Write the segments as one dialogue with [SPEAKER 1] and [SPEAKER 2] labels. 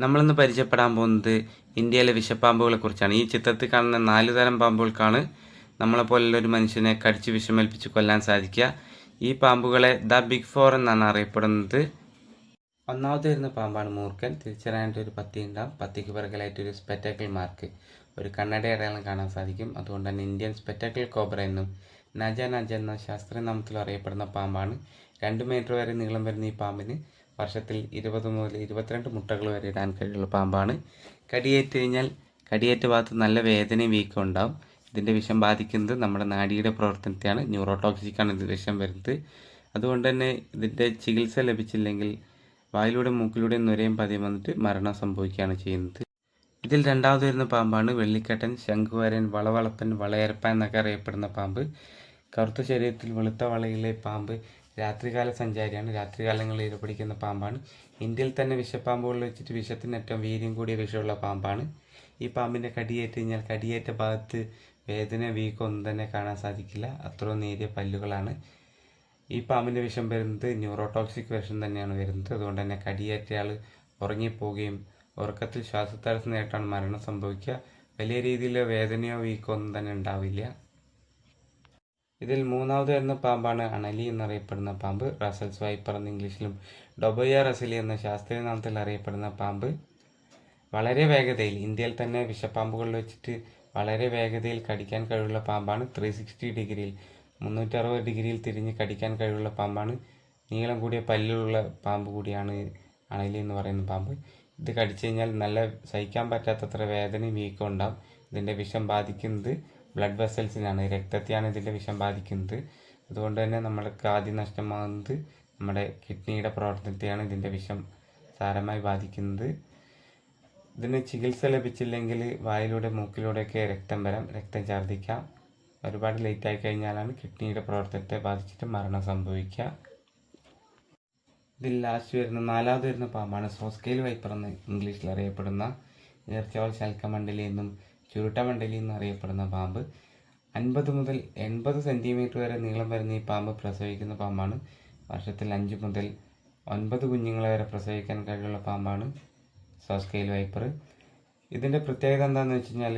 [SPEAKER 1] നമ്മളിന്ന് പരിചയപ്പെടാൻ പോകുന്നത് ഇന്ത്യയിലെ വിഷപ്പാമ്പുകളെ കുറിച്ചാണ്. ഈ ചിത്രത്തിൽ കാണുന്ന നാല് തരം പാമ്പുകൾക്കാണ് നമ്മളെപ്പോലുള്ള ഒരു മനുഷ്യനെ കടിച്ച് വിഷമേൽപ്പിച്ച് കൊല്ലാൻ സാധിക്കുക. ഈ പാമ്പുകളെ ദ ബിഗ് ഫോർ എന്നാണ് അറിയപ്പെടുന്നത്. ഒന്നാമത് വരുന്ന പാമ്പാണ് മൂർക്കൻ തിരിച്ചറിയാനായിട്ട് ഒരു പത്തി ഉണ്ടാവും. പത്തിക്ക് പിറകിലായിട്ട് ഒരു സ്പെറ്റാക്കിൾ മാർക്ക് ഒരു കണ്ണട അടയാളം കാണാൻ സാധിക്കും. അതുകൊണ്ട് തന്നെ ഇന്ത്യൻ സ്പെറ്റാക്കിൾ കോബ്ര എന്നും നജ നജ എന്ന ശാസ്ത്രീയ നാമത്തിൽ അറിയപ്പെടുന്ന പാമ്പാണ്. രണ്ട് മീറ്റർ വരെ നീളം വരുന്ന ഈ പാമ്പിന് വർഷത്തിൽ ഇരുപത് മുതൽ ഇരുപത്തിരണ്ട് മുട്ടകൾ വരെ ഇടാൻ കഴിയുള്ള പാമ്പാണ്. കടിയേറ്റ് കഴിഞ്ഞാൽ കടിയേറ്റ ഭാഗത്ത് നല്ല വേദനയും വീക്കം ഉണ്ടാവും. ഇതിന്റെ വിഷം ബാധിക്കുന്നത് നമ്മുടെ നാടിയുടെ പ്രവർത്തനത്തെയാണ്. ന്യൂറോടോക്സിക്കാണ് ഇത് വിഷം വരുന്നത്. അതുകൊണ്ട് തന്നെ ഇതിന്റെ ചികിത്സ ലഭിച്ചില്ലെങ്കിൽ വായിലൂടെ മൂക്കിലൂടെ നുരയും പതിയും വന്നിട്ട് മരണം സംഭവിക്കുകയാണ് ചെയ്യുന്നത്. ഇതിൽ രണ്ടാമത് വരുന്ന പാമ്പാണ് വെള്ളിക്കട്ടൻ ശംഖുവരൻ വളവളപ്പൻ വളയരപ്പ എന്നൊക്കെ അറിയപ്പെടുന്ന പാമ്പ്. കറുത്ത ശരീരത്തിൽ വെളുത്ത വളയിലെ പാമ്പ് രാത്രികാല സഞ്ചാരിയാണ്. രാത്രികാലങ്ങളിൽ ഇരപിടിക്കുന്ന പാമ്പാണ്. ഇന്ത്യയിൽ തന്നെ വിഷപ്പാമ്പുകളിൽ വെച്ചിട്ട് വിഷത്തിന് ഏറ്റവും വീര്യം കൂടിയ വിഷമുള്ള പാമ്പാണ്. ഈ പാമ്പിന്റെ കടിയേറ്റ് കഴിഞ്ഞാൽ കടിയേറ്റ ഭാഗത്ത് വേദന വീക്കം ഒന്നും തന്നെ കാണാൻ സാധിക്കില്ല. അത്രയും നേരിയ പല്ലുകളാണ്. ഈ പാമ്പിന്റെ വിഷം വരുന്നത് ന്യൂറോടോക്സിക് വിഷം തന്നെയാണ് വരുന്നത്. അതുകൊണ്ട് തന്നെ കടിയേറ്റയാൾ ഉറങ്ങിപ്പോവുകയും ഉറക്കത്തിൽ ശ്വാസതടസ്സം നേരിട്ടാണ് മരണം സംഭവിക്കുക. വലിയ രീതിയിൽ വേദനയോ വീക്കോ ഒന്നും തന്നെ ഉണ്ടാവില്ല. ഇതിൽ മൂന്നാമത് വരുന്ന പാമ്പാണ് അണലി എന്നറിയപ്പെടുന്ന പാമ്പ്. റസൽസ് വൈപ്പർ എന്ന ഇംഗ്ലീഷിലും ഡൊബോയ റസലി എന്ന ശാസ്ത്രീയ നാമത്തിൽ അറിയപ്പെടുന്ന പാമ്പ്. വളരെ വേഗതയിൽ ഇന്ത്യയിൽ തന്നെ വിഷപ്പാമ്പുകളിൽ വെച്ചിട്ട് വളരെ വേഗതയിൽ കടിക്കാൻ കഴിവുള്ള പാമ്പാണ്. ത്രീ സിക്സ്റ്റി ഡിഗ്രിയിൽ മുന്നൂറ്റി അറുപത് ഡിഗ്രിയിൽ തിരിഞ്ഞ് കടിക്കാൻ കഴിവുള്ള പാമ്പാണ്. നീളം കൂടിയ പല്ലുള്ള പാമ്പ് കൂടിയാണ് അണലി എന്ന് പറയുന്ന പാമ്പ്. ഇത് കടിച്ചു കഴിഞ്ഞാൽ നല്ല സഹിക്കാൻ പറ്റാത്തത്ര വേദനയും വീക്കം ഉണ്ടാകും ഇതിന്റെ വിഷം ബാധിക്കുന്നത് ബ്ലഡ് വെസൽസിനാണ് രക്തത്തെയാണ് ഇതിന്റെ വിഷം ബാധിക്കുന്നത്. അതുകൊണ്ട് തന്നെ നമ്മൾക്ക് ആദ്യം നഷ്ടമാകുന്നത് നമ്മുടെ കിഡ്നിയുടെ പ്രവർത്തനത്തെയാണ് ഇതിന്റെ വിഷം സാരമായി ബാധിക്കുന്നത്. ഇതിന് ചികിത്സ ലഭിച്ചില്ലെങ്കിൽ വായിലൂടെ മൂക്കിലൂടെയൊക്കെ രക്തം വരാം രക്തം ഛർദ്ദിക്കാം. ഒരുപാട് ലേറ്റ് ആയി കഴിഞ്ഞാലാണ് കിഡ്നിയുടെ പ്രവർത്തനത്തെ ബാധിച്ചിട്ട് മരണം സംഭവിക്കുക. ഇതിൽ ലാസ്റ്റ് വരുന്ന നാലാമത് വരുന്ന പാമ്പാണ്. സോസ്കെയിൽ വൈപ്പർ എന്ന് ഇംഗ്ലീഷിൽ അറിയപ്പെടുന്ന ഈർച്ചവൾ ശൽക്കമണ്ഡലി എന്നും ചുരുട്ടമണ്ഡലി എന്നറിയപ്പെടുന്ന പാമ്പ് അൻപത് മുതൽ എൺപത് സെന്റിമീറ്റർ വരെ നീളം വരുന്ന ഈ പാമ്പ് പ്രസവിക്കുന്ന പാമ്പാണ്. വർഷത്തിൽ അഞ്ച് മുതൽ ഒൻപത് കുഞ്ഞുങ്ങളെ വരെ പ്രസവിക്കാൻ കഴിവുള്ള പാമ്പാണ് സോസ്കെയിൽ വൈപ്പർ ഇതിന്റെ പ്രത്യേകത എന്താണെന്ന് വെച്ച് കഴിഞ്ഞാൽ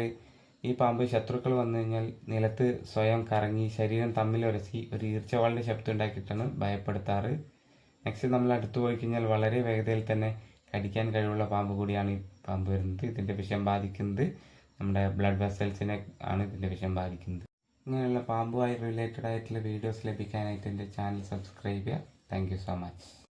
[SPEAKER 1] ഈ പാമ്പ് ശത്രുക്കൾ വന്നു കഴിഞ്ഞാൽ നിലത്ത് സ്വയം കറങ്ങി ശരീരം തമ്മിൽ ഉരസി ഒരു ഈർച്ചവാളിന്റെ ശബ്ദം ഉണ്ടാക്കിയിട്ടാണ് ഭയപ്പെടുത്താറ്. നെക്സ്റ്റ് നമ്മൾ അടുത്ത് പോയി കഴിഞ്ഞാൽ വളരെ വേഗതയിൽ തന്നെ കടിക്കാൻ കഴിവുള്ള പാമ്പ് കൂടിയാണ് ഈ പാമ്പ് വരുന്നത്. ഇതിന്റെ വിഷം ബാധിക്കുന്നത് നമ്മുടെ ബ്ലഡ് വെസൽസിനെ ആണ് ഇതിന്റെ വിഷം ബാധിക്കുന്നത്. ഇങ്ങനെയുള്ള പാമ്പുമായി റിലേറ്റഡ് ആയിട്ടുള്ള വീഡിയോസ് ലഭിക്കാനായിട്ട് എന്റെ ചാനൽ സബ്സ്ക്രൈബ് ചെയ്യുക. Thank you so much